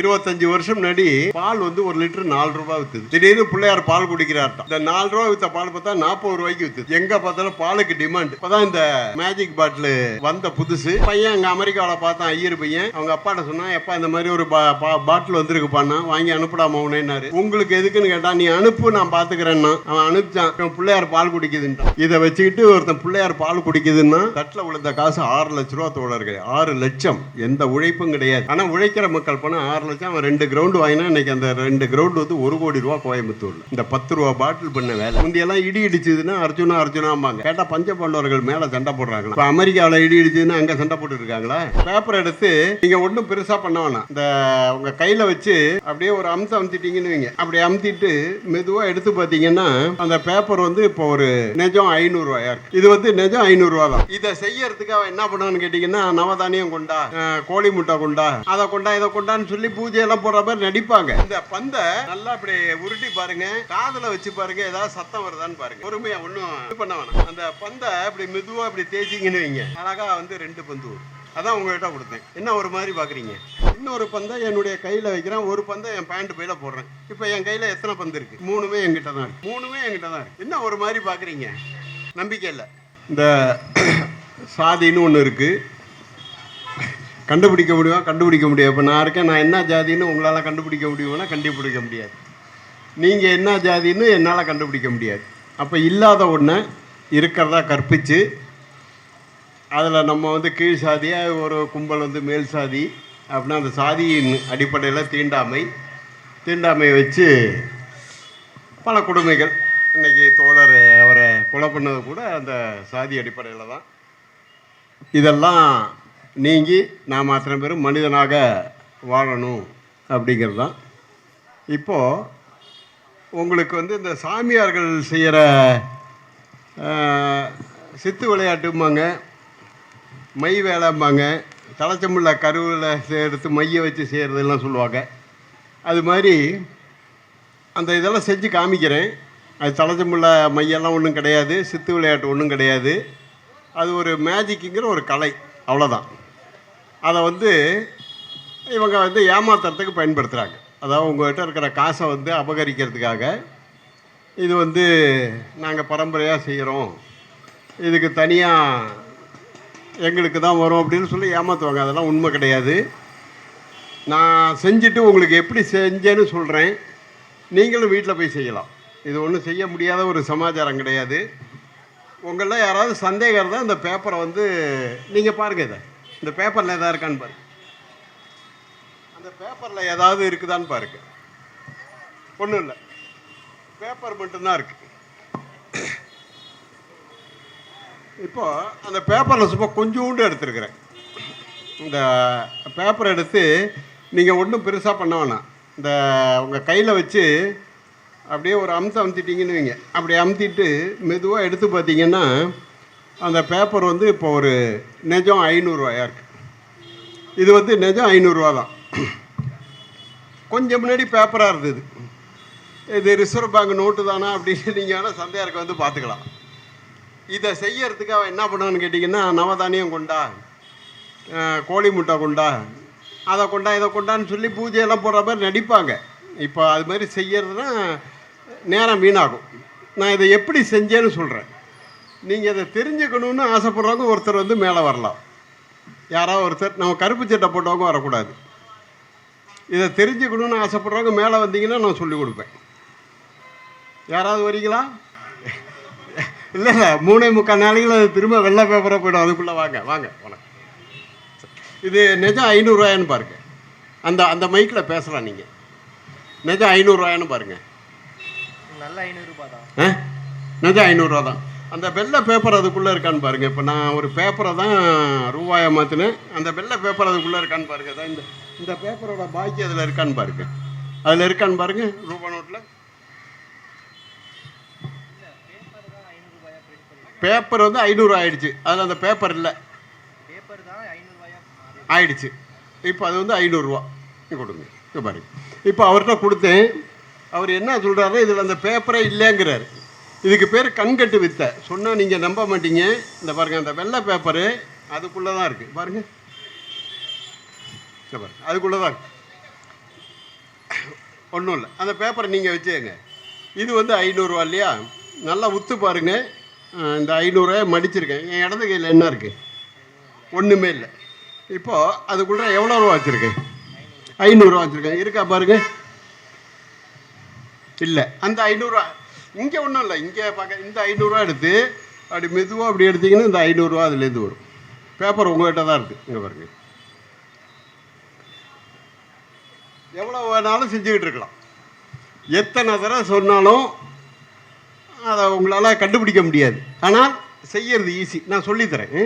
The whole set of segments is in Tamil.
இருபத்தஞ்சு வருஷம் முன்னாடி பால் வந்து ஒரு லிட்டர் நாலு ரூபாய் வித்துது. திடீர்னு பிள்ளையார் பால் குடிக்கிறார்ட்டாம் இந்த நாலு ரூபாய் வித்த பால் பார்த்தா நாற்பது ரூபாய்க்கு வித்துது. எங்க பார்த்தாலும் பாலுக்கு டிமாண்ட் இப்பதான் இந்த மேஜிக் பாட்டில் வந்த புதுசு. பையன் அங்க அமெரிக்காவில் பார்த்தான் ஐயர் பையன். அவங்க அப்பாட்ட சொன்னா எப்பா இந்த மாதிரி ஒரு பாட்டில் வந்திருக்குப்பான்னா வாங்கி அனுப்பிடாம உனேன்னாரு உங்களுக்கு எதுக்குன்னு கேட்டா நீ அனுப்பு நான் பாத்துக்கிறேன்னா. அவன் அனுப்பிச்சான். பிள்ளையார் பால் குடிக்குதுன்ட்டான். இதை வச்சுக்கிட்டு ஒருத்தன் பிள்ளையார் பால் குடிக்குதுன்னா தட்டில் விழுந்த காசு ஆறு லட்ச ரூபா தோழர்கள். ஆறு லட்சம். எந்த உழைப்பும் கிடையாது. ஆனா உழைக்கிற மக்கள் பணம் ஆறு லட்சம் அவன் ரெண்டு கிரவுண்டு வாங்கினா இன்னைக்கு அந்த ரெண்டு கிரவுண்டு வந்து ஒரு கோடி ரூபா கோயம்புத்தூர்ல. இந்த பத்து ரூபா பாட்டில் பண்ண வேலை. முந்தியெல்லாம் இடி இடிச்சதுன்னா அர்ஜுனா அர்ஜுனாம்பாங்க. கேட்டா பஞ்ச பாண்டவர்கள் மேல சண்டை போடுறாங்களா இப்ப அமெரிக்காவில் இடி இடிச்சதுன்னா அங்க சண்டை போட்டு இருக்காங்களா பேப்பர் எடுத்து நீங்க ஒன்றும் பெருசா பண்ண வேணாம். இந்த உங்க கையில வச்சு அப்படியே ஒரு அம்சம் அமுத்திட்டீங்கன்னு வைங்க. அப்படி அமுத்திட்டு மெதுவா எடுத்து பார்த்தீங்கன்னா அந்த பேப்பர் வந்து இப்போ ஒரு நிஜம் ஐநூறு ரூபாயா இருக்கு. இது வந்து நிஜம் ஐநூறு ரூபா தான். இதை செய்யறதுக்கு அவன் என்ன பண்ணுவான்னு கேட்டீங்கன்னா நவதானியம் கொண்டா கோழி முட்டை கொண்டா அதை கொண்டா இதை கொண்டான்னு சொல்லி பூஜை எல்லாம் போடுற மாதிரி நடிப்பாங்க. இந்த பந்தை நல்லா அப்படி உருட்டி பாருங்க. காதல வச்சு பாருங்க. ஏதாவது சத்தம் வருதான்னு பாருங்க. பொறுமையா ஒன்றும் இது பண்ண வேணாம். அந்த பந்தை அப்படி மெதுவா இப்படி தேய்ச்சிங்கன்னு வைங்க. அழகா வந்து ரெண்டு பந்து வரும் அதான் உங்கள்கிட்ட கொடுத்தேன். என்ன ஒரு மாதிரி பார்க்குறீங்க இன்னொரு பந்தை என்னுடைய கையில் வைக்கிறேன். ஒரு பந்தை என் பேண்ட் பையில போடுறேன். இப்போ என் கையில் எத்தனை பந்து இருக்கு? மூணுமே என்கிட்ட தான் இருக்கு. மூணுமே என்கிட்ட தான் இருக்கு. என்ன ஒரு மாதிரி பார்க்குறீங்க நம்பிக்கை இல்லை. இந்த சாதின்னு ஒன்று இருக்குது கண்டுபிடிக்க முடியுமா? கண்டுபிடிக்க முடியாது. இப்போ நான் இருக்கேன் நான் என்ன ஜாதின்னு உங்களால் கண்டுபிடிக்க முடியும்னா கண்டுபிடிக்க முடியாது. நீங்கள் என்ன ஜாதின்னு என்னால் கண்டுபிடிக்க முடியாது. அப்போ இல்லாத ஒன்றை இருக்கிறதா கற்பித்து அதில் நம்ம வந்து கீழ் சாதியாக ஒரு கும்பல் வந்து மேல் சாதி அப்படின்னா அந்த சாதியின் அடிப்படையில் தீண்டாமை தீண்டாமையை வச்சு பல கொடுமைகள். இன்னைக்கு தோழர் அவரை கொலை பண்ணது கூட அந்த சாதி அடிப்படையில் தான். இதெல்லாம் நீங்கி நாம் அத்தனை பேரும் மனிதனாக வாழணும் அப்படிங்கிறது தான். இப்போது உங்களுக்கு வந்து இந்த சாமியார்கள் செய்கிற சித்து விளையாட்டும்பாங்க மை வேலைம்பாங்க தலைச்சமுள்ள கருவில் எடுத்து மைய வச்சு செய்கிறதெல்லாம் சொல்லுவாங்க. அது மாதிரி அந்த இதெல்லாம் செஞ்சு காமிக்கிறேன். அது தலைச்சமுள்ள மையெல்லாம் ஒன்றும் கிடையாது சித்து விளையாட்டு ஒன்றும் கிடையாது. அது ஒரு மேஜிக்குங்கிற ஒரு கலை அவ்வளோதான் அதை வந்து இவங்க வந்து ஏமாத்துறதுக்கு பயன்படுத்துகிறாங்க அதாவது உங்கள்கிட்ட இருக்கிற காசை வந்து அபகரிக்கிறதுக்காக இது வந்து நாங்கள் பரம்பரையாக செய்கிறோம் இதுக்கு தனியாக எங்களுக்கு தான் வரும் அப்படின்னு சொல்லி ஏமாற்றுவாங்க அதெல்லாம் உண்மை கிடையாது. நான் செஞ்சுட்டு உங்களுக்கு எப்படி செஞ்சேன்னு சொல்கிறேன் நீங்களும் வீட்டில் போய் செய்யலாம். இது ஒன்றும் செய்ய முடியாத ஒரு சமாச்சாரம் கிடையாது. உங்களில் யாராவது சந்தேகம் இருந்தால் இந்த பேப்பரை வந்து நீங்கள் பாருங்கள் இதை. இந்த பேப்பரில் எதாவது இருக்கான்னு பாருங்க அந்த பேப்பரில் ஏதாவது இருக்குதான்னு பாருங்க. ஒன்றும் இல்லை. பேப்பர் மட்டும்தான் இருக்குது இப்போ அந்த பேப்பரில் சும்மா கொஞ்சோண்டு எடுத்துருக்குறேன். இந்த பேப்பர் எடுத்து நீங்கள் ஒன்றும் பெருசாக பண்ண வேணாம். இந்த உங்கள் கையில் வச்சு அப்படியே ஒரு அம்சம் அமுத்திட்டீங்கன்னு வைங்க. அப்படி அமுத்திட்டு மெதுவாக எடுத்து பார்த்தீங்கன்னா அந்த பேப்பர் வந்து இப்போ ஒரு நிஜம் ஐநூறுரூவாயாக இருக்குது இது வந்து நிஜம் ஐநூறுரூவா தான். கொஞ்சம் முன்னாடி பேப்பராக இருந்தது. இது ரிசர்வ் பேங்க் நோட்டு தானா அப்படின்னு நீங்கள் வேணால் சந்தையாருக்கு வந்து பார்த்துக்கலாம். இதை செய்யறதுக்கு அவன் என்ன பண்ணுவான்னு கேட்டிங்கன்னா நவதானியம் கொண்டா கோழி முட்டை கொண்டா அதை கொண்டா இதை கொண்டான்னு சொல்லி பூஜையெல்லாம் போடுற மாதிரி நடிப்பாங்க. இப்போ அது மாதிரி செய்யறதுனா நேரம் வீணாகும். நான் இதை எப்படி செஞ்சேன்னு சொல்கிறேன் நீங்கள் இதை தெரிஞ்சுக்கணுன்னு ஆசைப்படுறவங்க ஒருத்தர் வந்து மேலே வரலாம். யாராவது ஒருத்தர் நம்ம கருப்பு சட்டை போட்டவங்க வரக்கூடாது. இதை தெரிஞ்சுக்கணுன்னு ஆசைப்படுறவங்க மேலே வந்தீங்கன்னா நான் சொல்லிக் கொடுப்பேன். யாராவது வரீங்களா? இல்லை இல்லை மூணே முக்கால் நாளைக்குள்ள அது திரும்ப வெள்ளை பேப்பராக போயிடும். அதுக்குள்ளே வாங்க வாங்க வணக்கம் இது நிஜம் ஐநூறுரூவாயான்னு பாருங்க. அந்த அந்த மைக்கில் பேசலாம் நீங்கள் நிஜம் ஐநூறுரூவாயான்னு பாருங்க. நல்ல ஐநூறுரூபா தான். ஆ? நிஜம் ஐநூறுரூவா தான். அந்த வெள்ளை பேப்பர் அதுக்குள்ளே இருக்கான்னு பாருங்க. இப்போ நான் ஒரு பேப்பரை தான் ரூபாயை மாற்றினேன் அந்த வெள்ளை பேப்பர் அதுக்குள்ளே இருக்கான்னு பாருங்க. அதான் இந்த இந்த பேப்பரோட பாக்கி அதில் இருக்கான்னு பாருங்க. அதில் இருக்கான்னு பாருங்க ரூபா நோட்டில் பேப்பர் வந்து ஐநூறு ஆயிடுச்சு. அதில் அந்த பேப்பர் இல்லை. பேப்பர் தான் ஆயிடுச்சு. இப்போ அது வந்து ஐநூறுரூவா கொடுங்க. இப்போ பாருங்க. இப்போ அவர்கிட்ட கொடுத்தேன். அவர் என்ன சொல்கிறாரு இதில் அந்த பேப்பரே இல்லைங்கிறாரு. இதுக்கு பேர் கண்கட்டு வித்தை. சொன்னால் நீங்கள் நம்ப மாட்டீங்க. இந்த பாருங்கள் அந்த வெள்ளை பேப்பரு அதுக்குள்ளே தான் இருக்குது பாருங்கள் இங்க பாருங்க அதுக்குள்ளே தான் இருக்குது ஒன்றும் இல்லை. அந்த பேப்பரை நீங்கள் வச்சுக்கங்க. இது வந்து ஐநூறுரூவா இல்லையா? நல்லா உத்து பாருங்கள் இந்த ஐநூறுரூவாயை மடிச்சிருக்கேன். என் இடது கையில் என்ன இருக்குது ஒன்றுமே இல்லை. இப்போது அதுக்குள்ளே எவ்வளோ ரூபா வச்சுருக்கேன்? ஐநூறுரூவா வச்சுருக்கேன். இருக்கா பாருங்கள் இல்லை. அந்த ஐநூறுரூவா இங்கே ஒன்றும் இல்லை. இங்கே பார்க்க இந்த ஐநூறுரூவா எடுத்து அப்படி மெதுவாக அப்படி எடுத்தீங்கன்னா இந்த ஐநூறுரூவா அதுலேருந்து வரும். பேப்பர் உங்கள்கிட்ட தான் இருக்குது இங்கே பாருங்க. எவ்வளோ வேணாலும் செஞ்சுக்கிட்டு இருக்கலாம். எத்தனை தடவை சொன்னாலும் அதை உங்களால் கண்டுபிடிக்க முடியாது. ஆனால் செய்யறது ஈஸி நான் சொல்லித்தரேன்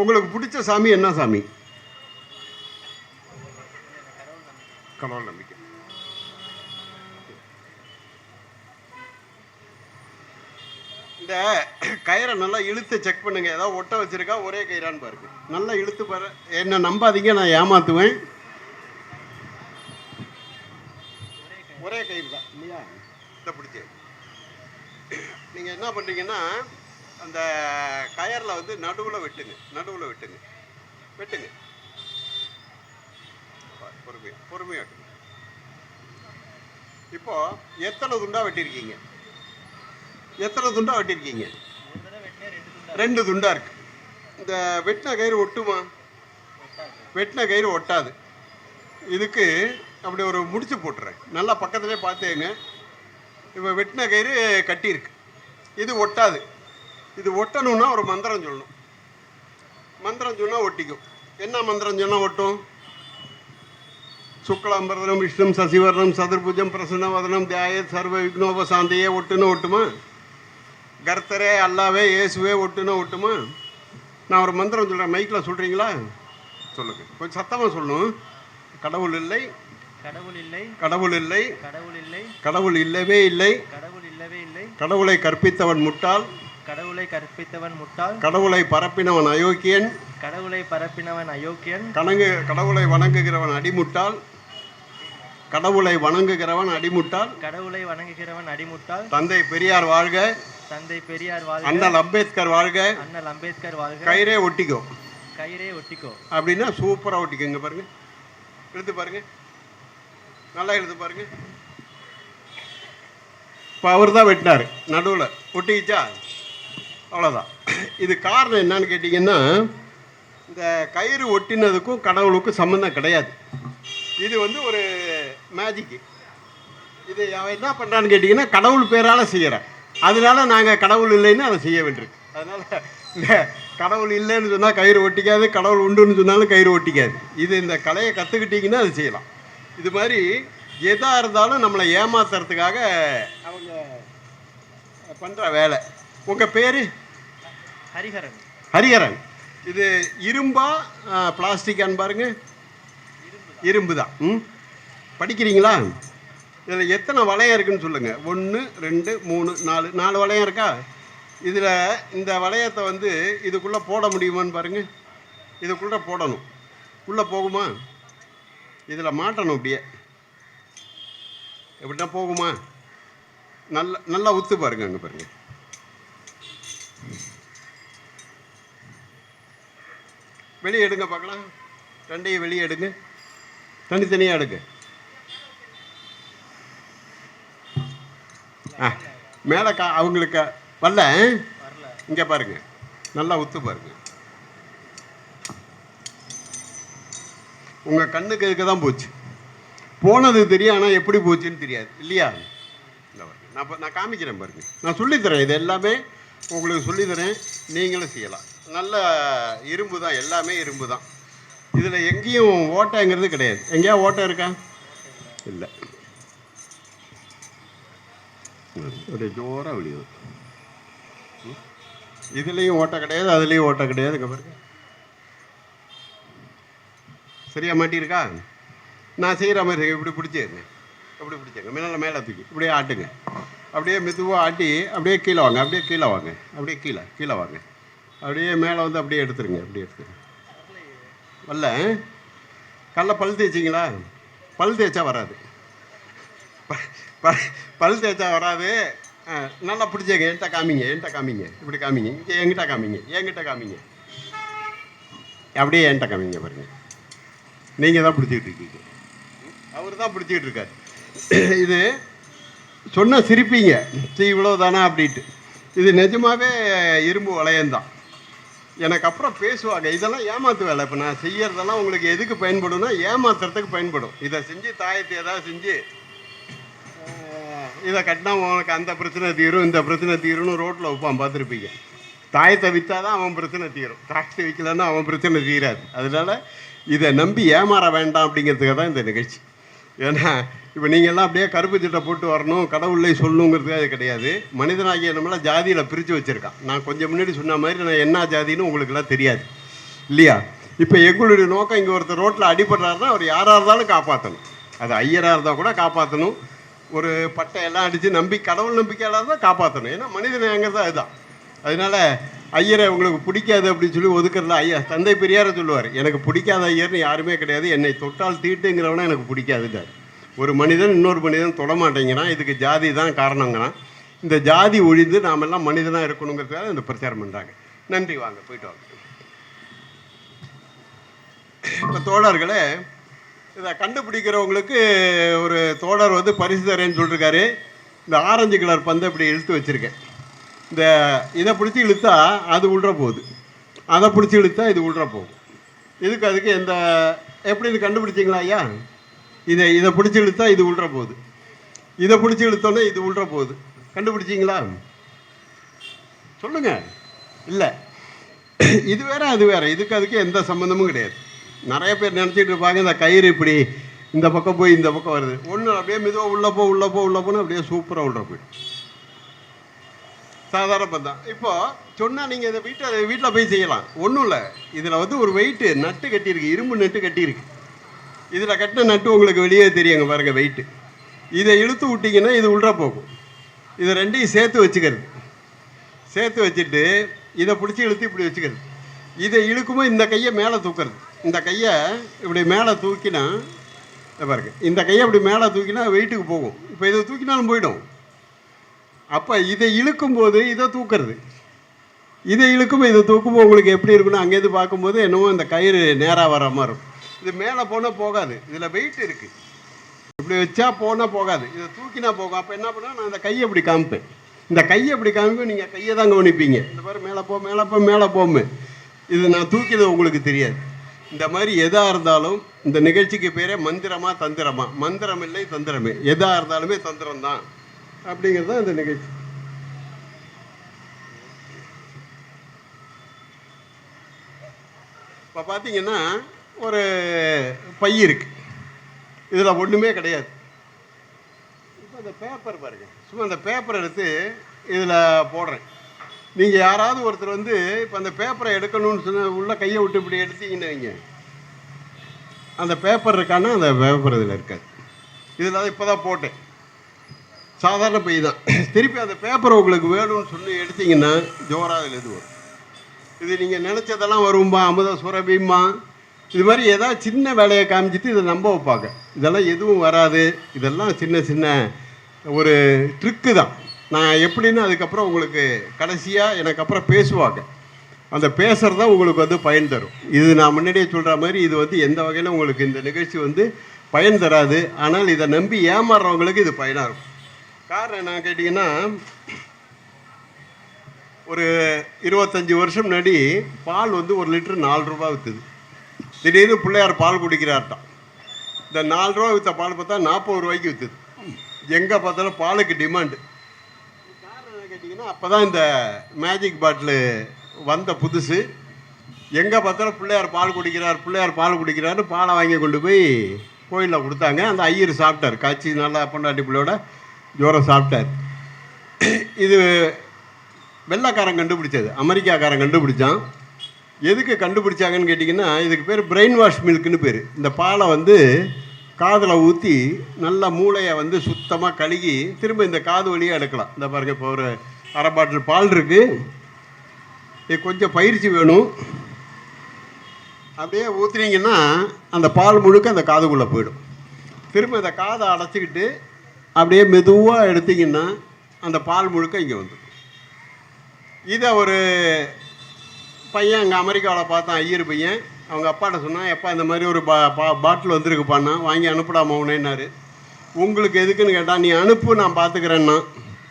உங்களுக்கு பிடிச்ச சாமி என்ன சாமி? கடவுள் நம்பிக்கை. இந்த கயிறை நல்லா இழுத்து செக் பண்ணுங்க. ஏதாவது ஒட்ட வச்சிருக்கா ஒரே கயிறான்னு பாருங்க. நல்லா இழுத்து பாரு. என்ன நம்பாதீங்க நான் ஏமாத்துவேன். ஒரே கயிறு தான் இல்லையா? இதை பிடிச்சி. நீங்கள் என்ன பண்ணுறீங்கன்னா அந்த கயரில் வந்து நடுவில் வெட்டுங்க நடுவில் வெட்டுங்க. வெட்டுங்க. பொறுமையாக பொறுமையாக வெட்டுங்க. இப்போ எத்தனை துண்டா வெட்டியிருக்கீங்க? எத்தனை துண்டாக வெட்டியிருக்கீங்க? ரெண்டு துண்டாக இருக்குது இருக்கு. இந்த வெட்டின கயிறு ஒட்டுமா? வெட்டின கயிறு ஒட்டாது. இதுக்கு அப்படி ஒரு முடிச்சு போட்டுறேன். நல்லா பக்கத்துலேயே பார்த்துங்க இப்போ வெட்டின கயிறு கட்டியிருக்கு. இது ஒட்டாது. இது ஒட்டணும்னா ஒரு மந்திரம் சொல்லணும். மந்திரம் சொன்னால் ஒட்டிக்கும். என்ன மந்திரம் சொன்னால் ஒட்டும்? சுக்லாம்பரதனம் விஷ்ணம் சசிவர்ணம் சதுர்புஜம் பிரசன்னவதனம் தியாய சர்வ விக்னோபசாந்தியே ஒட்டுன்னு ஒட்டுமா? கர்த்தரே அல்லாவே இயேசுவே ஒட்டுன்னு ஒட்டுமா? நான் ஒரு மந்திரம் சொல்கிறேன் மைக்கில் சொல்கிறீங்களா சொல்லுங்கள் கொஞ்சம் சத்தமாக சொல்லணும். கடவுள் இல்லை. கடவுள் இல்லை. கடவுள் இல்லை. கடவுள் இல்லை. கடவுள் இல்லவே இல்லை. கடவுள் இல்லவே இல்லை. கடவுளை கற்பித்தவன் முட்டாள். கடவுளை கற்பித்தவன் முட்டாள். கடவுளை பரப்பினவன் அயோக்கியன். கடவுளை பரப்பினவன் அயோக்கியன். கணங்கு கடவுளை வணங்குகிறவன் அடிமுட்டாள். கடவுளை வணங்குகிறவன் அடிமுட்டாள் கடவுளை வணங்குகிறவன் அடிமுட்டாள் தந்தை பெரியார் வாழ்க. தந்தை பெரியார் வாழ்க. அண்ணல் அம்பேத்கர் வாழ்க. அண்ணல் அம்பேத்கர் வாழ்க. கயிறே ஒட்டிக்கோ. கயிறே ஒட்டிக்கோ. அப்படின்னா சூப்பராக ஒட்டிக்கோங்க பாருங்க. எழுத்து பாருங்க. நல்லா எழுத்து பாருங்க. இப்போ அவர் தான் வெட்டினார். நடுவில். ஒட்டிக்கிச்சா? அவ்வளோதான் இது காரணம் என்னன்னு கேட்டிங்கன்னா இந்த கயிறு ஒட்டினதுக்கும் கடவுளுக்கும் சம்மந்தம் கிடையாது. இது வந்து ஒரு மேஜிக்கு இது அவன் என்ன பண்ணுறான்னு கேட்டிங்கன்னா கடவுள் பேரால் செய்கிறேன் அதனால நாங்கள் கடவுள் இல்லைன்னு அதை செய்ய வேண்டியிருக்கு. அதனால் இந்த கடவுள் இல்லைன்னு சொன்னால் கயிறு ஒட்டிக்காது கடவுள் உண்டுன்னு சொன்னாலும் கயிறு ஒட்டிக்காது. இது இந்த கலையை கற்றுக்கிட்டிங்கன்னா அது செய்யலாம். இது மாதிரி எதாக இருந்தாலும் நம்மளை ஏமாத்துறதுக்காக அவங்க பண்ணுற வேலை. உங்கள் பேர்? ஹரிஹரன். ஹரிஹரன். இது இரும்பா பிளாஸ்டிக்கான்னு பாருங்க. இரும்பு தான் ம்? படிக்கிறீங்களா? இதில் எத்தனை வளையம் இருக்குன்னு சொல்லுங்கள் ஒன்று ரெண்டு மூணு நாலு. நாலு வளையம் இருக்கா? இதில் இந்த வளையத்தை வந்து இதுக்குள்ளே போட முடியுமான்னு பாருங்கள் இதுக்குள்ளே போடணும். உள்ளே போகுமா? இதில் மாட்டணும் அப்படியே எப்படின்னா போகுமா? நல்ல நல்லா உத்து பாருங்க அங்கே பாருங்கள் வெளியே எடுங்க பார்க்கலாம். ரெண்டையும் வெளியே எடுங்க. தனித்தனியாக எடுங்க. ஆ மேலே கா அவங்களுக்கு வரல வரல இங்கே பாருங்க. நல்லா உத்து பாருங்க. உங்கள் கண்ணுக்கு இதுக்கு தான் போச்சு. போனது தெரியும் ஆனால் எப்படி போச்சுன்னு தெரியாது. இல்லையா? பாருங்க. நான் நான் காமிக்கிறேன் பாருங்க. நான் சொல்லித்தரேன். இது எல்லாமே உங்களுக்கு சொல்லித்தரேன். நீங்களும் செய்யலாம். நல்ல இரும்பு தான். எல்லாமே இரும்பு தான். இதில் எங்கேயும் ஓட்டைங்கிறது கிடையாது. எங்கேயா ஓட்டை இருக்கா? இல்லை. அப்படியே ஜோராக வெளியே இதுலேயும் ஓட்ட கிடையாது அதுலேயும் ஓட்ட கிடையாது பாருங்க. சரியாக மாட்டியிருக்கா? நான் செய்கிற மாதிரி இப்படி பிடிச்சிருங்க. இப்படி பிடிச்சேங்க மேலே மேலே தூக்கி. இப்படியே ஆட்டுங்க. அப்படியே மெதுவாக ஆட்டி அப்படியே கீழே வாங்க அப்படியே கீழே வாங்க. அப்படியே கீழே கீழே வாங்க. அப்படியே மேலே வந்து அப்படியே எடுத்துருங்க அப்படியே எடுத்துருங்க. வரல கடல பல் தேய்ச்சிங்களா பல் தேய்ச்சா வராது. ப- பல் தேய்ச்சா வராது. நல்லா பிடிச்சேங்க என்கிட்ட காமிங்க என்கிட்ட காமிங்க. இப்படி காமிங்க. இங்கே என்கிட்ட காமிங்க. என்கிட்ட காமிங்க. அப்படியே என்கிட்ட காமிங்க பாருங்க. நீங்கள் தான் பிடிச்சிக்கிட்டு இருக்கீங்க. அவர் தான் பிடிச்சிக்கிட்டு இருக்கார். இது சொன்ன சிரிப்பீங்க. சரி இவ்வளோ தானா அப்படின்ட்டு. இது நிஜமாவே இரும்பு வளையம்தான். எனக்கு அப்புறம் பேசுவாங்க. இதெல்லாம் ஏமாத்து வேலை. இப்போ நான் செய்யறதெல்லாம் உங்களுக்கு எதுக்கு பயன்படும்னா ஏமாத்துறதுக்கு பயன்படும். இதை செஞ்சு தாயத்தை ஏதாவது செஞ்சு இதை கட்டினா உனக்கு அந்த பிரச்சனை தீரும் இந்த பிரச்சனை தீரும்னு ரோட்டில் வைப்பான் பார்த்துருப்பீங்க. தாயத்தை விற்றாதான் அவன் பிரச்சனை தீரும். டிராக்டர் விற்கலன்னா அவன் பிரச்சனை தீராது. அதனால் இதை நம்பி ஏமாற வேண்டாம் அப்படிங்கிறதுக்காக தான் இந்த நிகழ்ச்சி. ஏன்னா இப்போ நீங்கள்லாம் அப்படியே கருப்பு சட்டை போட்டு வரணும் கடவுளை சொல்லணுங்கிறதுக்காக அது கிடையாது. மனிதனாகிய நம்மள ஜாதியில் பிரித்து வச்சுருக்கான். நான் கொஞ்சம் முன்னாடி சொன்ன மாதிரி நான் என்ன ஜாதின்னு உங்களுக்கெல்லாம் தெரியாது. இல்லையா? இப்போ எங்களுடைய நோக்கம் இங்கே ஒருத்தர் ரோட்டில் அடிபடுறாருன்னா அவர் யாராக இருந்தாலும் காப்பாற்றணும் அது ஐயராக இருந்தால் கூட காப்பாற்றணும் ஒரு பட்டை எல்லாம் அடித்து நம்பி கடவுள் நம்பிக்கையாளர் தான் காப்பாற்றணும் ஏன்னா மனிதநேயங்கிறது அதுதான். அதனால ஐயரை உங்களுக்கு பிடிக்காது அப்படின்னு சொல்லி ஒதுக்குறதுல ஐயா தந்தை பெரியாரை சொல்லுவார் எனக்கு பிடிக்காத ஐயர்னு யாருமே கிடையாது. என்னை தொட்டால் தீட்டுங்கிறவனா எனக்கு பிடிக்காதுட்டார். ஒரு மனிதன் இன்னொரு மனிதன் தொடமாட்டேங்கிறான் இதுக்கு ஜாதி தான் காரணங்கிறான். இந்த ஜாதி ஒழிந்து நாமெல்லாம் மனிதனாக இருக்கணுங்கிறதுக்காக இந்த பிரச்சாரம் பண்ணுறாங்க நன்றி வாங்க போயிட்டு வாங்க. இப்போ தோழர்களே இதை கண்டுபிடிக்கிறவங்களுக்கு ஒரு தோழர் வந்து பரிசு தரேன்னு சொல்லியிருக்காரு இந்த ஆரஞ்சு கலர் பந்தை இப்படி இழுத்து வச்சுருக்கேன். இந்த இதை பிடிச்சி இழுத்தா அது உள்ற போகுது. அதை பிடிச்சி இழுத்தா இது உள்ற போகும். இதுக்கு அதுக்கு எந்த எப்படி இது கண்டுபிடிச்சிங்களா ஐயா? இதை இதை பிடிச்சி இழுத்தா இது உள்ற போகுது. இதை பிடிச்சி இழுத்தோன்னே இது உள்ற போகுது. கண்டுபிடிச்சிங்களா? சொல்லுங்கள் இல்லை. இது வேற அது வேற. இதுக்கு அதுக்கு எந்த சம்மந்தமும் கிடையாது. நிறைய பேர் நினச்சிட்டு இருப்பாங்க இந்த கயிறு இப்படி இந்த பக்கம் போய் இந்த பக்கம் வருது. ஒன்று அப்படியே மெதுவாக உள்ளே போ உள்ளே போ உள்ளே போன்னு அப்படியே சூப்பராக உள்ள போயிடும். சாதாரண பந்தம் இப்போ சொன்னால் நீங்கள் இதை வீட்டில் வீட்டில் போய் செய்யலாம். ஒன்றும் இல்லை. இதில் வந்து ஒரு வெயிட்டு நட்டு கட்டியிருக்கு இரும்பு நட்டு கட்டியிருக்கு. இதில் கட்டின நட்டு உங்களுக்கு வெளியே தெரியுங்க பாருங்கள் வெயிட்டு இதை இழுத்து விட்டிங்கன்னா இது உள்ள போகும். இதை ரெண்டையும் சேர்த்து வச்சுக்கிறது. சேர்த்து வச்சுட்டு இதை பிடிச்சி இழுத்து இப்படி வச்சுக்கிறது. இதை இழுக்கும்போது இந்த கையை மேலே தூக்குறது. இந்த கையை இப்படி மேலே தூக்கினா பாருங்க. இந்த கையை இப்படி மேலே தூக்கினா வெயிட்டுக்கு போகும். இப்போ இதை தூக்கினாலும் போயிடும். அப்போ இதை இழுக்கும்போது இதை தூக்குறது. இதை இழுக்கும் இதை தூக்கும்போது உங்களுக்கு எப்படி இருக்குன்னு அங்கேருந்து பார்க்கும்போது என்னமோ இந்த கயிறு நேராக வர மாதிரி இருக்கும். இது மேலே போனால் போகாது. இதில் வெயிட் இருக்குது இப்படி வச்சா போனால் போகாது. இதை தூக்கினா போகும். அப்போ என்ன பண்ணால் நான் இந்த கையை இப்படி காமிப்பேன். இந்த கையை இப்படி காமிப்பேன். நீங்கள் கையை தான் கவனிப்பீங்க. இந்த மாதிரி மேலே போ மேலே போ மேலே போமே இது நான் தூக்கினது உங்களுக்கு தெரியாது. இந்த மாதிரி எதாக இருந்தாலும் இந்த நிகழ்ச்சிக்கு பேரே மந்திரமா தந்திரமா. மந்திரம் இல்லை தந்திரமே. எதாக இருந்தாலுமே தந்திரம் தான் அப்படிங்கிறது தான் இந்த நிகழ்ச்சி. இப்போ பார்த்தீங்கன்னா ஒரு பை இருக்கு. இதில் ஒன்றுமே கிடையாது. இப்போ இந்த பேப்பர் பாருங்க. சும்மா அந்த பேப்பர் எடுத்து இதில் போடுறேன். நீங்கள் யாராவது ஒருத்தர் வந்து இப்போ அந்த பேப்பரை எடுக்கணும்னு சொன்ன உள்ள கையை விட்டு இப்படி எடுத்தீங்கன்னு வைங்க அந்த பேப்பர் இருக்கான்னா அந்த பேப்பர் இதில் இருக்காது. இதில் தான் இப்போ தான் போட்டேன். சாதாரண பை தான். திருப்பி அந்த பேப்பரை உங்களுக்கு வேணும்னு சொல்லி எடுத்தீங்கன்னா ஜோராக அதில் இது வரும். இது நீங்கள் நினச்சதெல்லாம் வரும்பா அமுத சுரபிம்மா. இது மாதிரி ஏதாவது சின்ன வேலையை காமிச்சிட்டு இதை நம்ப வைப்பாங்க. இதெல்லாம் எதுவும் வராது. இதெல்லாம் சின்ன சின்ன ஒரு ட்ரிக்கு தான். நான் எப்படின்னு அதுக்கப்புறம் உங்களுக்கு கடைசியாக எனக்கு அப்புறம் பேசுவாங்க. அந்த பேசுகிறது தான் உங்களுக்கு வந்து பயன் தரும். இது நான் முன்னாடியே சொல்கிற மாதிரி இது வந்து எந்த வகையில் உங்களுக்கு இந்த நிகழ்ச்சி வந்து பயன் தராது. ஆனால் இதை நம்பி ஏமாறுறவங்களுக்கு இது பயனாக இருக்கும். காரணம் என்ன கேட்டிங்கன்னா ஒரு இருபத்தஞ்சி வருஷம் முன்னாடி பால் வந்து ஒரு லிட்டர் நாலு ரூபா விற்றுது திடீர்னு பிள்ளையார் பால் குடிக்கிறார்ட்டான். இந்த நாலு ரூபா விற்ற பால் பார்த்தா நாற்பது ரூபாய்க்கு விற்றுது எங்கே பார்த்தாலும் பாலுக்கு டிமாண்டு கேட்டிங்கன்னா அப்போ தான் இந்த மேஜிக் பாட்டிலு வந்த புதுசு. எங்கே பார்த்தாலும் பிள்ளையார் பால் குடிக்கிறார் பிள்ளையார் பால் குடிக்கிறாருன்னு பாலை வாங்கி கொண்டு போய் கோயிலில் கொடுத்தாங்க. அந்த ஐயர் சாப்பிட்டார். காய்ச்சி நல்லா பொண்டாட்டி பிள்ளையோட ஜோரம் சாப்பிட்டார். இது வெள்ளைக்காரன் கண்டுபிடிச்சது. அமெரிக்காக்காரன் கண்டுபிடிச்சான். எதுக்கு கண்டுபிடிச்சாங்கன்னு கேட்டிங்கன்னா இதுக்கு பேர் பிரெயின் வாஷ் மில்க்குன்னு பேர். இந்த பாலை வந்து காதில் ஊற்றி நல்லா மூளையை வந்து சுத்தமாக கழுகி திரும்ப இந்த காது வழியாக எடுக்கலாம். இந்த பாருங்க இப்போ ஒரு அரை பாட்டில் பால் இருக்குது இது கொஞ்சம் பயிற்சி வேணும். அப்படியே ஊற்றுனீங்கன்னா அந்த பால் முழுக்க அந்த காதுக்குள்ளே போயிடும். திரும்ப இந்த காதை அடைச்சிக்கிட்டு அப்படியே மெதுவாக எடுத்தீங்கன்னா அந்த பால் முழுக்க இங்கே வந்துடும். இதை ஒரு பையன் அங்கே அமெரிக்காவில் பார்த்தான் ஐயர் பையன். அவங்க அப்பாட்ட சொன்னான் எப்பா இந்த மாதிரி ஒரு பா பா பாட்டில் வந்திருக்குப்பான்னா வாங்கி அனுப்பிடாம அவனேன்னாரு உங்களுக்கு எதுக்குன்னு கேட்டால் நீ அனுப்பு நான் பார்த்துக்கிறேன்னா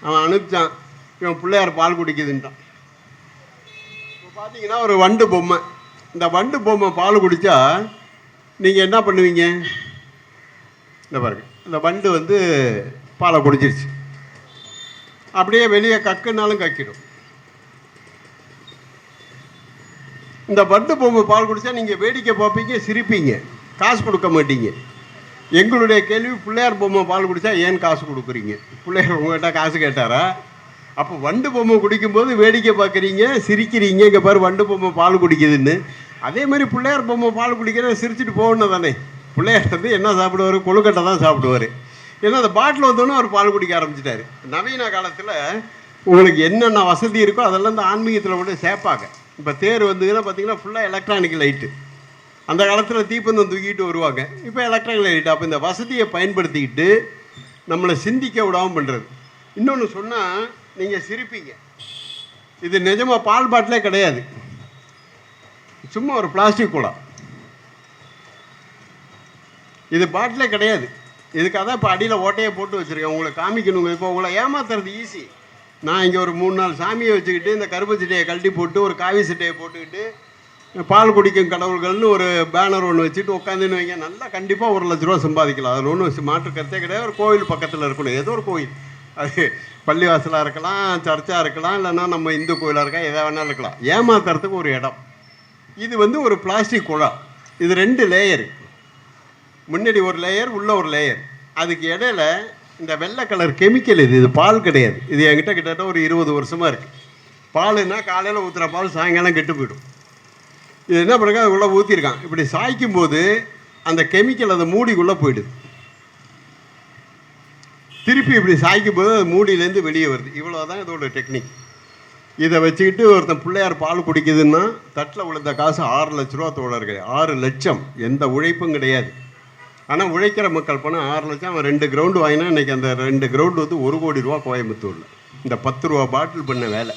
அவன் அனுப்பிச்சான். இவன் பிள்ளையார் பால் குடிக்குதுன்ட்டான் இப்போ பார்த்தீங்கன்னா ஒரு வண்டு பொம்மை. இந்த வண்டு பொம்மை பால் குடித்தா நீங்கள் என்ன பண்ணுவீங்க? இந்த பாருங்க. இந்த வண்டு வந்து பாலை குடிச்சிருச்சு. அப்படியே வெளியே கக்குனாலும் கக்கிடும். இந்த வண்டு பொம்மை பால் குடித்தா நீங்கள் வேடிக்கை பார்ப்பீங்க சிரிப்பீங்க. காசு கொடுக்க மாட்டீங்க. எங்களுடைய கேள்வி பிள்ளையார் பொம்மை பால் குடித்தா ஏன் காசு கொடுக்குறீங்க? பிள்ளையார் உங்கள்கிட்ட காசு கேட்டாரா? அப்போ வண்டு பொம்மை குடிக்கும்போது வேடிக்கை பார்க்குறீங்க சிரிக்கிறீங்க. இங்கே பாரு வண்டு பொம்மை பால் குடிக்குதுன்னு. அதே மாதிரி பிள்ளையார் பொம்மை பால் குடிக்கிற சிரிச்சிட்டு போகணும் தானே. பிள்ளையார் வந்து என்ன சாப்பிடுவார்? கொழுக்கட்டை தான் சாப்பிடுவார். ஏன்னா அந்த பாட்டில் வந்தோன்னே அவர் பால் குடிக்க ஆரம்பிச்சிட்டாரு. நவீன காலத்தில் உங்களுக்கு என்னென்ன வசதி இருக்கோ அதெல்லாம் இந்த ஆன்மீகத்தில் கூட சேர்ப்பாங்க. இப்போ தேர் வந்ததுன்னா பார்த்தீங்கன்னா ஃபுல்லாக எலக்ட்ரானிக் லைட்டு அந்த காலத்தில் தீப்பந்தம் தூக்கிட்டு வருவாங்க. இப்போ எலக்ட்ரானிக் லைட் அப்போ இந்த வசதியை பயன்படுத்திக்கிட்டு நம்மளை சிந்திக்க விடாமல் பண்ணுறது இன்னொன்று சொன்னால் நீங்கள் சிரிப்பீங்க. இது நிஜமாக பால் பாட்டிலே கிடையாது. சும்மா ஒரு பிளாஸ்டிக் குளம் இது பாட்டிலே கிடையாது. இதுக்காக தான் இப்போ அடியில் ஓட்டையை போட்டு வச்சுருக்கேன். உங்களை காமிக்கணுங்க. இப்போ உங்களை ஏமாத்துறது ஈஸி நான் இங்கே ஒரு மூணு நாள் சாமியை வச்சுக்கிட்டு இந்த கருப்பு சட்டையை கழட்டி போட்டு ஒரு காவி சட்டையை போட்டுக்கிட்டு பால் குடிக்கும் கடவுள்கள்னு ஒரு பேனர் ஒன்று வச்சுட்டு உட்காந்துன்னு வைங்க. நல்லா கண்டிப்பாக ஒரு லட்ச ரூபா சம்பாதிக்கலாம். அதில் ஒன்றும் மாற்று கருத்தே கிடையாது. ஒரு கோவில் பக்கத்தில் இருக்கணும். ஏதோ ஒரு கோயில் அது பள்ளிவாசலாக இருக்கலாம் சர்ச்சாக இருக்கலாம் இல்லைன்னா நம்ம இந்து கோயிலாக இருக்கலாம் எதாக வேணாலும் இருக்கலாம். ஏமாத்துறதுக்கு ஒரு இடம். இது வந்து ஒரு பிளாஸ்டிக் குழம் இது ரெண்டு லேயர் முன்னாடி ஒரு லேயர் உள்ள ஒரு லேயர் அதுக்கு இடையில இந்த வெள்ளை கலர் கெமிக்கல் இது இது பால் கிடையாது. இது என்கிட்ட கிட்டத்தட்ட ஒரு இருபது வருஷமாக இருக்குது பாலுன்னா காலையில் ஊற்றுற பால் சாயங்காலம் கெட்டு போயிடும். இது என்ன பண்ணுங்க அது உள்ளே ஊற்றிருக்கான் இப்படி சாய்க்கும் போது அந்த கெமிக்கல் அதை மூடிக்குள்ளே போயிடுது. திருப்பி இப்படி சாய்க்கும் போது அது மூடியிலேருந்து வெளியே வருது. இவ்வளோ தான் இதோட டெக்னிக் இதை வச்சுக்கிட்டு ஒருத்தன் பிள்ளையார் பால் குடிக்குதுன்னா தட்டில் விழுந்த காசு ஆறு லட்ச ரூபா கிடையாது ஆறு லட்சம். எந்த உழைப்பும் கிடையாது. ஆனால் உழைக்கிற மக்கள் பணம் ஆறு லட்சம். அவன் ரெண்டு கிரவுண்டு வாங்கினா இன்றைக்கி அந்த ரெண்டு கிரவுண்டு வந்து ஒரு கோடி ரூபா கோயம்புத்தூரில். இந்த பத்து ரூபா பாட்டில் பண்ண வேலை.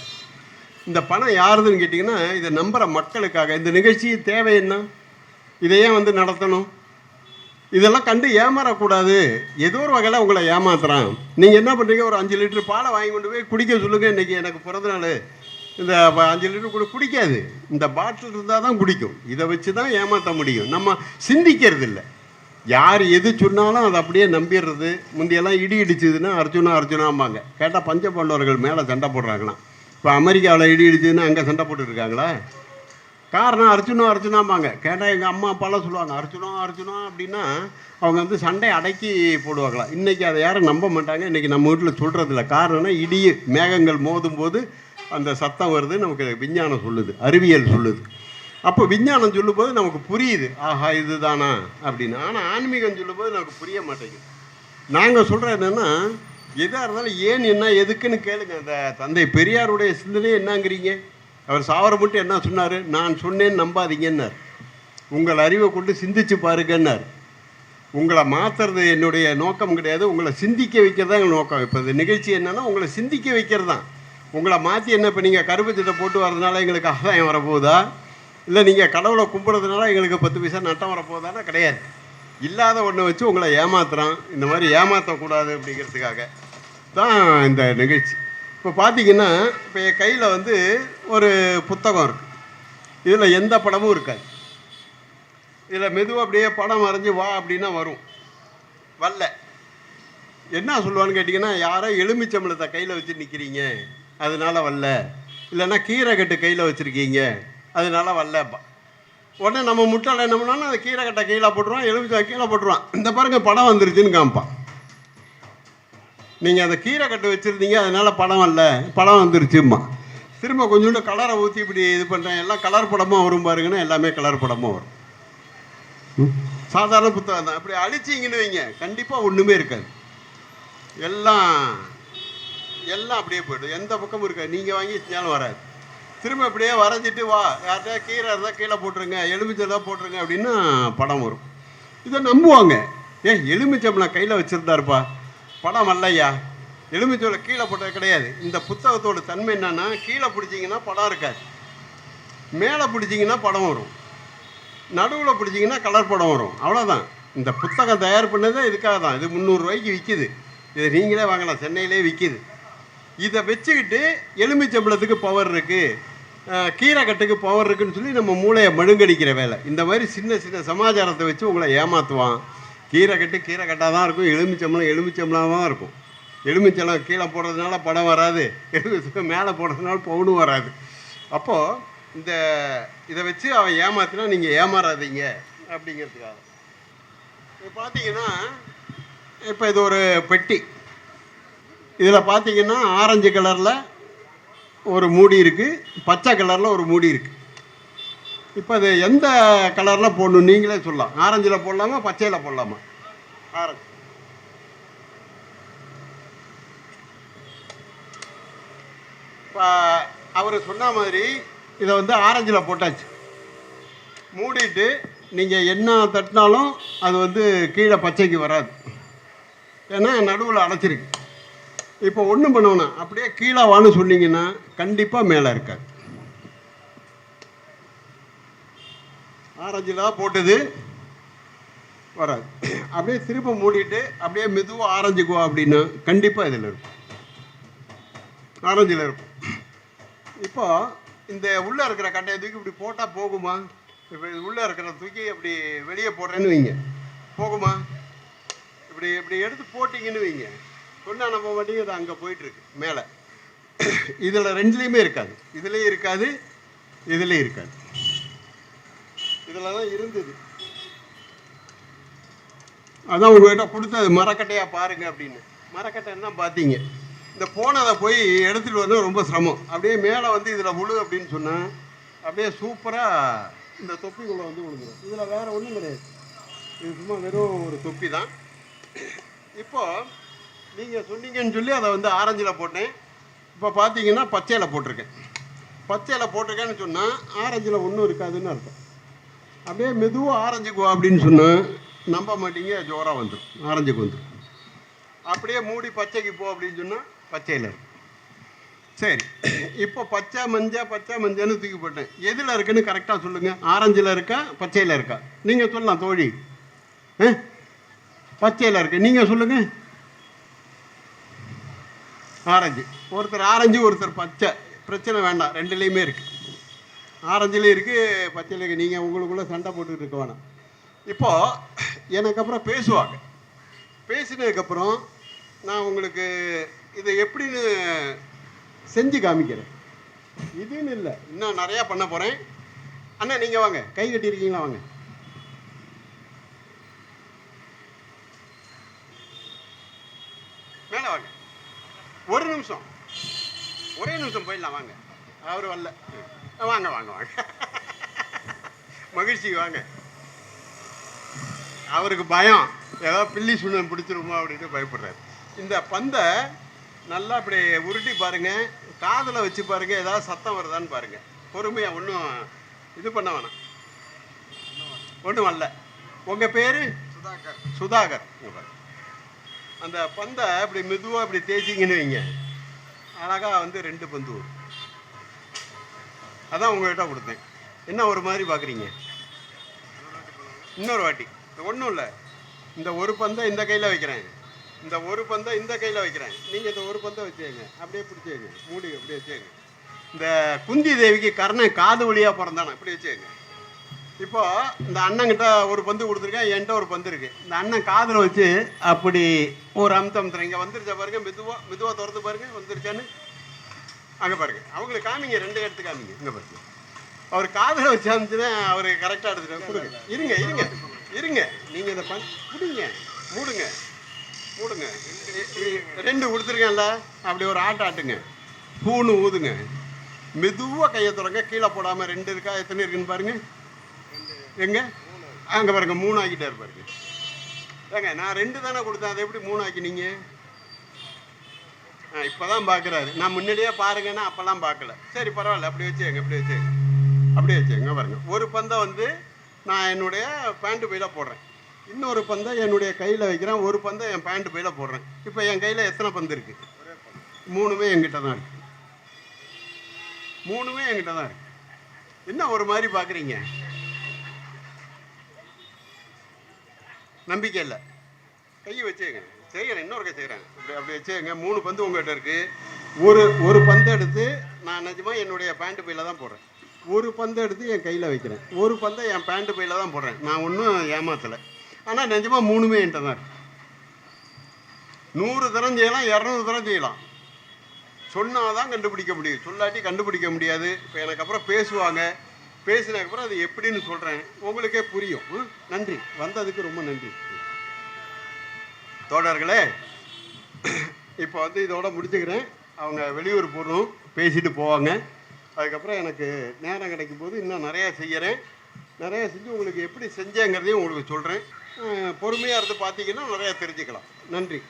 இந்த பணம் யாருதுன்னு கேட்டிங்கன்னா இதை நம்புகிற மக்களுக்காக. இந்த நிகழ்ச்சி தேவை என்ன? இதையே வந்து நடத்தணும். இதெல்லாம் கண்டு ஏமாறக்கூடாது. ஏதோ ஒரு வகையில் உங்களை ஏமாத்துறான். நீங்கள் என்ன பண்ணுறீங்க ஒரு அஞ்சு லிட்டர் பாலை வாங்கி கொண்டு போய் குடிக்க சொல்லுங்கள் இன்றைக்கி எனக்கு பிறந்த நாள். இந்த அஞ்சு லிட்டர் கூட குடிக்காது. இந்த பாட்டில் இருந்தால் தான் குடிக்கும். இதை வச்சு தான் ஏமாற்ற முடியும். நம்ம சிந்திக்கிறது இல்லை யார் எது சொன்னாலும் அதை அப்படியே நம்பிடுறது. முந்தையெல்லாம் இடி இடிச்சதுன்னா அர்ஜுனா அர்ஜுனாம்பாங்க. கேட்டால் பஞ்ச பாண்டவர்கள் மேலே சண்டை போடுறாங்களாம். இப்போ அமெரிக்காவில் இடி இடிச்சதுன்னா அங்கே சண்டை போட்டுருக்காங்களா காரணம் அர்ஜுனா அர்ஜுனாம்பாங்க. கேட்டால் எங்கள் அம்மா அப்பாலாம் சொல்லுவாங்க அர்ஜுனா அர்ஜுனா அப்படின்னா அவங்க வந்து சண்டை அடக்கி போடுவாங்களாம் இன்றைக்கி அதை யாரும் நம்ப மாட்டாங்க. இன்றைக்கி நம்ம வீட்டில் சொல்கிறதில்ல காரணம்னா இடி மேகங்கள் மோதும் போது அந்த சத்தம் வருது நமக்கு விஞ்ஞானம் சொல்லுது அறிவியல் சொல்லுது. அப்போ விஞ்ஞானம் சொல்லும்போது நமக்கு புரியுது. ஆஹா இதுதானா? அப்படின்னு. ஆனால் ஆன்மீகம் சொல்லும்போது நமக்கு புரிய மாட்டேங்குது. நாங்கள் சொல்கிறது என்னென்னா எதாக இருந்தாலும் ஏன் என்ன எதுக்குன்னு கேளுங்க. அந்த தந்தை பெரியாருடைய சிந்தனை என்னங்கிறீங்க? அவர் சாவர மட்டும் என்ன சொன்னார்? நான் சொன்னேன்னு நம்பாதீங்கன்னார். உங்கள் அறிவை கொண்டு சிந்திச்சு பாருங்கன்னார். உங்களை மாற்றுறது என்னுடைய நோக்கம் கிடையாது. உங்களை சிந்திக்க வைக்கிறது தான் எங்கள் நோக்கம். இப்போ இந்த நிகழ்ச்சி என்னென்னா உங்களை சிந்திக்க வைக்கிறது தான். உங்களை மாற்றி என்ன இப்போ நீங்கள் கருப்பச்சட்டை போட்டு வரதுனால எங்களுக்கு ஆதாயம் வரப்போகுதா? இல்லை நீங்கள் கடவுளை கும்பிட்றதுனால எங்களுக்கு பத்து பைசா நட்டம் வரப்போகுதானா கிடையாது. இல்லாத ஒன்றை வச்சு உங்களை ஏமாத்துறான். இந்த மாதிரி ஏமாற்றக்கூடாது அப்படிங்கிறதுக்காக தான் இந்த நிகழ்ச்சி. இப்போ பார்த்தீங்கன்னா இப்போ என் கையில் வந்து ஒரு புத்தகம் இருக்குது இதில் எந்த படமும் இருக்காது. இதில் மெதுவாக அப்படியே படம் வரைஞ்சி வா அப்படின்னா வரும். வரல. என்ன சொல்லுவான்னு கேட்டிங்கன்னா யாரோ எலுமிச்சம்பளத்தை கையில் வச்சு நிற்கிறீங்க அதனால் வரல. இல்லைன்னா கீரை கட்டு கையில் வச்சுருக்கீங்க அதனால வரலப்பா உடனே நம்ம முட்டாள என்ன பண்ணோன்னா அந்த கீரை கட்டை கீழே போட்டுருவான் எலுமிச்சை கீழே போட்டுருவான். இந்த பாருங்க படம் வந்துருச்சுன்னு காமிப்பான். நீங்கள் அந்த கீரை கட்டு வச்சுருந்தீங்க அதனால் படம் வரல படம் வந்துருச்சும்மா. திரும்ப கொஞ்சோண்டு கலரை ஊற்றி இப்படி இது பண்ணுறேன் எல்லாம் கலர் படமாக வரும் பாருங்கன்னா எல்லாமே கலர் படமாக வரும். ம். சாதாரண புத்தகம் தான். அப்படி அழிச்சிங்கன்னு வைங்க. கண்டிப்பாக ஒன்றுமே இருக்காது. எல்லாம் எல்லாம் அப்படியே போய்டும். எந்த பக்கமும் இருக்காது. நீங்கள் வாங்கி வச்சாலும் வராது. திரும்ப அப்படியே வரைஞ்சிட்டு வா. யார்கிட்ட கீரை இருந்தால் கீழே போட்டுருங்க. எலுமிச்செல்லாம் போட்டுருங்க அப்படின்னா படம் வரும். இதை நம்புவாங்க. ஏன் எலுமிச்சம்பளம் கையில் வச்சுருந்தாருப்பா. படம் அல்லையா? எலுமிச்சோலை கீழே போட்டது கிடையாது. இந்த புத்தகத்தோட தன்மை என்னன்னா கீழே பிடிச்சிங்கன்னா படம் இருக்காது. மேலே பிடிச்சிங்கன்னா படம் வரும். நடுவில் பிடிச்சிங்கன்னா கலர் படம் வரும். அவ்வளோதான் இந்த புத்தகம் தயார் பண்ணதே இதுக்காக தான். இது முந்நூறுரூவாய்க்கு விற்கிது இதை நீங்களே வாங்கலாம். சென்னையிலே விற்கிது இதை வச்சுக்கிட்டு எலுமிச்சம்பளத்துக்கு பவர் இருக்குது கீரைக்கட்டுக்கு பவர் இருக்குதுன்னு சொல்லி நம்ம மூளையை மழுங்கடிக்கிற வேலை. இந்த மாதிரி சின்ன சின்ன சமாச்சாரத்தை வச்சு உங்களை ஏமாற்றுவான் கீரை கட்டி கீரை கட்டாக தான் இருக்கும். எலுமிச்சம்பளம் எலுமிச்சம்பளமாக தான் இருக்கும். எலுமிச்சம்பளம் கீழே போடுறதுனால படம் வராது. எலுமிச்சம்பளம் மேலே போடுறதுனால பவுனும் வராது. அப்போது இந்த இதை வச்சு அவன் ஏமாத்தினா நீங்கள் ஏமாறாதீங்க அப்படிங்கிறதுக்காக. இப்போ பார்த்தீங்கன்னா இப்போ இது ஒரு பெட்டி. இதில் பார்த்தீங்கன்னா ஆரஞ்சு கலரில் ஒரு மூடி இருக்குது பச்சை கலரில் ஒரு மூடி இருக்குது இப்போ அது எந்த கலரில் போடணும் நீங்களே சொல்லலாம். ஆரஞ்சில் போடலாமா பச்சையில் போடலாமா? ஆரஞ்சு. இப்போ அவர் சொன்ன மாதிரி இதை வந்து ஆரஞ்சில் போட்டாச்சு. மூடிட்டு நீங்கள் என்ன தட்டினாலும் அது வந்து கீழே பச்சைக்கு வராது. ஏன்னா நடுவில் அடைச்சிருக்கு. இப்போ ஒன்றும் பண்ணணும் அப்படியே கீழே வான்னு சொன்னீங்கன்னா கண்டிப்பாக மேலே இருக்காது. ஆரஞ்சில் தான் போட்டது. வராது அப்படியே திரும்ப மூடிட்டு அப்படியே மெதுவாக ஆரஞ்சுக்குவா அப்படின்னா கண்டிப்பாக இதில் இருக்கும். ஆரஞ்சில் இருக்கும். இப்போ இந்த உள்ளே இருக்கிற கட்டையை தூக்கி இப்படி போட்டால் போகுமா? இப்போ இது உள்ளே இருக்கிற தூக்கி அப்படி வெளியே போடுறேன்னு வைங்க. போகுமா? இப்படி இப்படி எடுத்து போட்டிங்கன்னு வைங்க. சொன்னால் நம்ம வண்டியும் அது அங்கே போயிட்டுருக்கு மேலே. இதில் ரெண்டுலேயுமே இருக்காது. இதுலேயும் இருக்காது இதுலேயும் இருக்காது. இதில் தான் இருந்தது. அதான் உங்கள்கிட்ட கொடுத்தது மரக்கட்டையாக பாருங்கள் அப்படின்னு. மரக்கட்டைன்னா பார்த்தீங்க. இந்த போனதை போய் எடுத்துகிட்டு வந்து ரொம்ப சிரமம். அப்படியே மேலே வந்து இதில் விழு அப்படின்னு சொன்னால் அப்படியே சூப்பராக இந்த தொப்பிக்குள்ளே வந்து விழுந்துடும் இதில் வேறு ஒன்றும் கிடையாது. இது சும்மா வெறும் ஒரு தொப்பி தான். இப்போது நீங்கள் சொன்னீங்கன்னு சொல்லி அதை வந்து ஆரஞ்சில் போட்டேன். இப்போ பார்த்தீங்கன்னா பச்சையில் போட்டிருக்கேன். பச்சையில் போட்டிருக்கேன்னு சொன்னால் ஆரஞ்சில் ஒன்றும் இருக்காதுன்னு அர்த்தம். அப்படியே மெதுவாக ஆரஞ்சுக்கு வா அப்படின்னு சொன்னால் நம்ப மாட்டீங்க ஜோராக வந்துடும் ஆரஞ்சுக்கு வந்துடும் அப்படியே மூடி பச்சைக்கு போ அப்படின்னு சொன்னால் பச்சையில் இருக்கும். சரி இப்போ பச்சை மஞ்சள் பச்சை மஞ்சள்னு தூக்கி போட்டேன். எதில் இருக்குன்னு கரெக்டாக சொல்லுங்கள் ஆரஞ்சில் இருக்கா பச்சையில் இருக்கா? நீங்கள் சொல்லலாம் தோழி. ஆ? பச்சையில் இருக்கு. நீங்கள் சொல்லுங்கள் ஆரஞ்சு. ஒருத்தர் ஆரஞ்சு ஒருத்தர் பச்சை. பிரச்சனை வேண்டாம். ரெண்டுலேயுமே இருக்குது ஆரஞ்சுலேயும் இருக்குது பச்சையில் இருக்குது நீங்கள் உங்களுக்குள்ளே சண்டை போட்டுக்கிட்டு இருக்க வேணாம். இப்போது எனக்கு அப்புறம் பேசுவாங்க. பேசினதுக்கப்புறம் நான் உங்களுக்கு இதை எப்படின்னு செஞ்சு காமிக்கிறேன். இதுன்னு இல்லை. இன்னும் நிறையா பண்ண போகிறேன் அண்ணா நீங்கள் வாங்க. கை கட்டியிருக்கீங்களா? வாங்க. மேலே வாங்க. ஒரு நிமிஷம். ஒரே நிமிஷம் போயிடலாம். வாங்க. அவர் வரல. வாங்க வாங்க வாங்க. மகிழ்ச்சி வாங்க. அவருக்கு பயம். ஏதோ பில்லி சுண்ணம் பிடிச்சிருமோ அப்படின்ட்டு பயப்படுறாரு. இந்த பந்தை நல்லா இப்படி உருட்டி பாருங்க. காதில் வச்சு பாருங்க. ஏதாவது சத்தம் வருதான்னு பாருங்க. பொறுமையாக ஒன்றும் இது பண்ண வேணாம். ஒன்றும் வரல உங்கள் பேர்? சுதாகர். சுதாகர். அந்த பந்தை இப்படி மெதுவாக இப்படி தேய்ச்சிங்கன்னு வைங்க. அழகாக வந்து ரெண்டு பந்து வரும். அதான் உங்கள்கிட்ட கொடுத்தேன். என்ன ஒரு மாதிரி பார்க்குறீங்க? இன்னொரு வாட்டி. ஒன்றும் இல்லை. இந்த ஒரு பந்தை இந்த கையில் வைக்கிறேன். இந்த ஒரு பந்தை இந்த கையில் வைக்கிறேன். நீங்கள் இந்த ஒரு பந்தை வச்சுக்கங்க. அப்படியே பிடிச்சிக்கங்க. மூடி அப்படியே வச்சுக்கங்க. இந்த குந்தி தேவிக்கு கர்ணன் காது வழியாக பிறந்தானே இப்படி வச்சுக்கங்க. இப்போ இந்த அண்ணங்கிட்ட ஒரு பந்து கொடுத்துருக்கேன். என்கிட்ட ஒரு பந்து இருக்குது இந்த அண்ணன் காதில் வச்சு அப்படி ஒரு அம்சம் இங்கே வந்துருச்சா பாருங்க. மெதுவாக மெதுவாக திறந்து பாருங்க. வந்துருச்சான்னு அங்கே பாருங்க. அவங்களுக்கு காமிங்க ரெண்டு இடத்து காமிங்க. இங்கே பாருங்க. அவர் காதில் வச்சு அமைச்சுன்னா அவர் கரெக்டாக எடுத்துட்டு கொடுங்க. இருங்க இருங்க இருங்க. நீங்கள் இதை பண் பிடிங்க மூடுங்க மூடுங்க. ரெண்டு கொடுத்துருக்கேன்ல அப்படி ஒரு ஆட்ட ஆட்டுங்க. பூணு ஊதுங்க. மெதுவாக கையை தொடங்க கீழே போடாமல் ரெண்டு இருக்கா எத்தனை இருக்குன்னு பாருங்க. எங்க? அங்கே பாருங்க மூணு ஆக்கிட்டே இருப்பாருங்க ஏங்க நான் ரெண்டு தானே கொடுத்தேன் அதை எப்படி மூணு ஆக்கினீங்க இப்போதான் இப்போ தான் பார்க்குறாரு நான் முன்னாடியே பாருங்கன்னா அப்போல்லாம் பார்க்கல சரி பரவாயில்ல. அப்படி வச்சுங்க இப்படி வச்சுங்க அப்படியே வச்சுங்க பாருங்க. ஒரு பந்தை வந்து நான் என்னுடைய பேண்ட்டு பையில் போடுறேன். இன்னொரு பந்தை என்னுடைய கையில் வைக்கிறேன். ஒரு பந்தை என் பேண்ட் பையில் போடுறேன். இப்போ என் கையில் எத்தனை பந்து இருக்குது மூணுமே என்கிட்ட தான் இருக்குது மூணுமே என்கிட்ட தான் இருக்கு. என்ன ஒரு மாதிரி பார்க்குறீங்க நம்பிக்கை இல்லை. கையை வச்சேங்க செய்கிறேன் இன்னொரு கை செய்கிறேன் அப்படி அப்படி வச்சுங்க மூணு பந்து உங்கள்கிட்ட இருக்குது ஒரு ஒரு பந்து எடுத்து நான் நிஜமாக என்னுடைய பேண்ட் பையில் தான் போடுறேன். ஒரு பந்து எடுத்து என் கையில் வைக்கிறேன். ஒரு பந்தை என் பேண்ட் பையில் தான் போடுறேன். நான் ஒன்றும் ஏமாத்தலை. ஆனால் நிஜமாக மூணுமே என்கிட்ட தான் இருக்குது நூறு தரம் செய்யலாம் இரநூறு தரம் செய்யலாம். சொன்னால் தான் கண்டுபிடிக்க முடியும். சொல்லாட்டி கண்டுபிடிக்க முடியாது. இப்போ எனக்கு அப்புறம் பேசுவாங்க. பேசினதுக்கப்புறம் அது எப்படின்னு சொல்கிறேன் உங்களுக்கே புரியும். நன்றி. வந்ததுக்கு ரொம்ப நன்றி. தோழர்களே இப்போ வந்து இதோட முடிச்சுக்கிறேன். அவங்க வெளியூர் போகணும் பேசிட்டு போவாங்க. அதுக்கப்புறம் எனக்கு நேரம் கிடைக்கும் போது இன்னும் நிறையா செய்கிறேன் நிறையா செஞ்சு உங்களுக்கு எப்படி செஞ்சேங்கிறதையும் உங்களுக்கு சொல்கிறேன் பொறுமையாக இருந்து பார்த்தீங்கன்னா நிறையா தெரிஞ்சுக்கலாம். நன்றி.